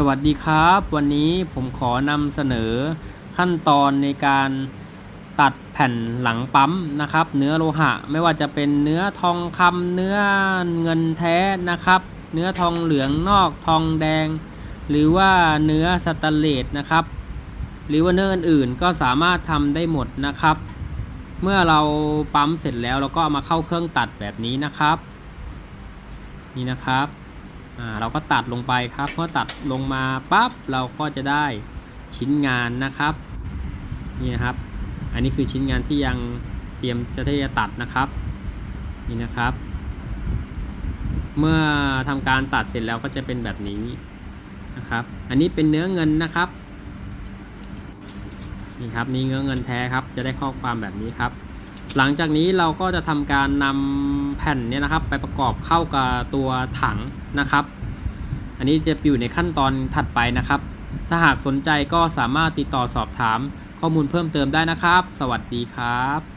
สวัสดีครับ วันนี้ผมขอนำเสนอขั้นตอนในการตัดแผ่นหลังปั๊มนะครับ เนื้อโลหะไม่ว่าจะเป็นเนื้อทองคำเนื้อเงินแท้นะครับ เนื้อทองเหลืองนอกทองแดง หรือว่าเนื้อสแตนเลสนะครับ หรือว่าเนื้ออื่นๆ ก็สามารถทำได้หมดนะครับ เมื่อเราปั๊มเสร็จแล้วเราก็เอามาเข้าเครื่องตัดแบบนี้นะครับ นี่นะครับ อ่าเราก็ตัดลงไปครับเมื่อตัดลงมาปั๊บเราก็จะได้ชิ้นงานนะครับนี่นะครับ อันนี้คือชิ้นงานที่ยังเตรียมจะที่จะตัดนะครับนี่นะครับ เมื่อทำการตัดเสร็จแล้วก็จะเป็นแบบนี้นะครับ อันนี้เป็นเนื้อเงินนะครับนี่ครับนี่เนื้อเงินแท้ครับ จะได้ข้อความแบบนี้ครับ หลังจากนี้เราก็จะทำการนำแผ่นเนี่ยนะครับ ไปประกอบเข้ากับตัวถังนะครับ อันนี้จะอยู่ในขั้นตอนถัดไปนะครับ ถ้าหากสนใจก็สามารถติดต่อสอบถามข้อมูลเพิ่มเติมได้นะครับ สวัสดีครับ